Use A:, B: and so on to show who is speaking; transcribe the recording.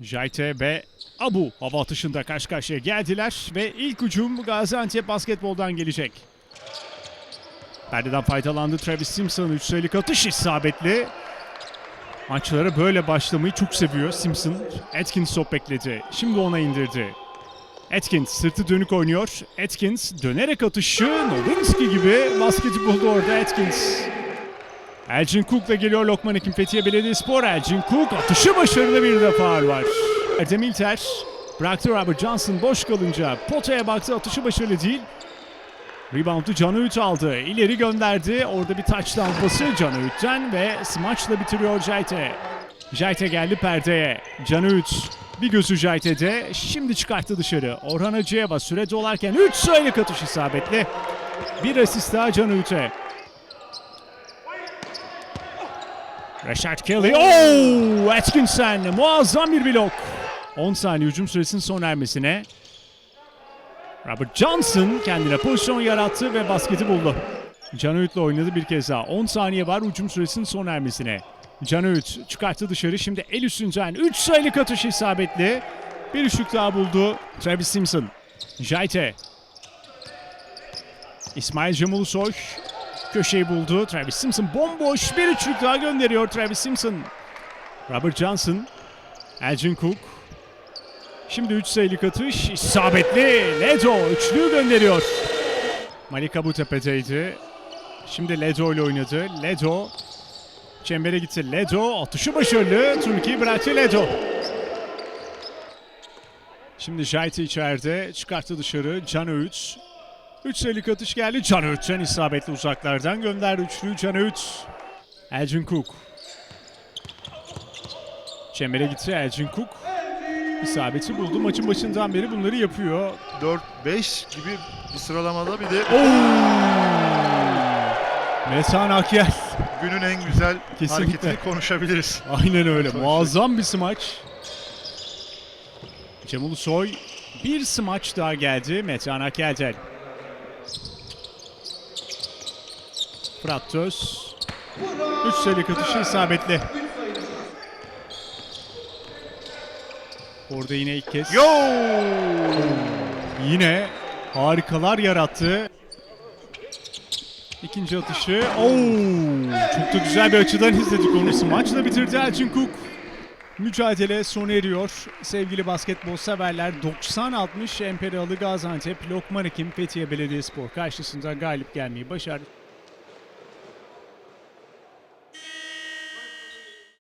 A: Jayte ve Abu hava atışında karşı karşıya geldiler ve ilk hücum Gaziantep basketboldan gelecek. Perdeden faydalandı Travis Simpson 3 sayılık atış isabetli. Maçlara böyle başlamayı çok seviyor Simpson. Atkins top bekledi. Şimdi ona indirdi. Atkins sırtı dönük oynuyor. Atkins dönerek atışı Nowitzki gibi basketi buldu orada Atkins. Elgin Cook'la geliyor Lokman Hekim Fethiye Belediyespor. Elgin Cook atışı başarılı bir de faul var. Erdem İlter bıraktı Robert Johnson boş kalınca potaya baktı atışı başarılı değil. Rebound'u Can Öğüt aldı. İleri gönderdi. Orada bir touchdown pası Can Öğüt'ten ve smaçla bitiriyor Jayte. Jayte geldi perdeye. Can Öğüt bir gözü Jayte'de. Şimdi çıkarttı dışarı. Orhan Hacı'ya süre dolarken 3 sayılık atış isabetli. Bir asist daha Can Öğüt'e. Rashard Kelly. Oh! Atkinson muazzam bir blok. 10 saniye hücum süresinin son ermesine. Robert Johnson kendine pozisyon yarattı ve basketi buldu. Can Öğüt'le oynadı bir kez daha. 10 saniye var hücum süresinin son ermesine. Can Öğüt çıkarttı dışarı. Şimdi el üstünden 3 sayılık atış isabetli. Bir üçlük daha buldu Travis Simpson. Jayte. İsmail Cemulusoy köşeyi buldu. Travis Simpson bomboş bir üçlük daha gönderiyor Travis Simpson. Robert Johnson. Elgin Cook. Şimdi 3 sayılık atış isabetli. Ledo üçlüyü gönderiyor. Malika bu tepedeydi. Şimdi Ledo ile oynadı. Ledo çembere gitti. Ledo atışı başarılı. Türkiye bıraktı Ledo. Şimdi Jayte içeride çıkarttı dışarı. Can Öğüt. 3 sayılık atış geldi. Can Öğüt'ten isabetli uzaklardan gönderdi üçlüyü Can Öğüt. Elgin Cook. Çembere gitti Elgin Cook. İsabeti buldu. Maçın başından beri bunları yapıyor.
B: 4-5 gibi bir sıralamada bir de
A: Metan Akyel.
B: günün en güzel
A: Kesinlikle.
B: hareketini konuşabiliriz.
A: Aynen öyle. Muazzam bir smaç. Cemil Soy bir smaç daha geldi Metan Akyel'den. Fırat Töz. 3 sayılık atışı isabetli. Orada yine ilk kez.
B: Yo!
A: Yine harikalar yarattı. İkinci atışı. Oo, çok da güzel bir açıdan izledik onu. Maçla bitirdi Elçin Cook. Mücadele sona eriyor. Sevgili basketbol severler 90-60 Emperialı Gaziantep Lokman Hekim Fethiye Belediyespor karşısında galip gelmeyi başardı.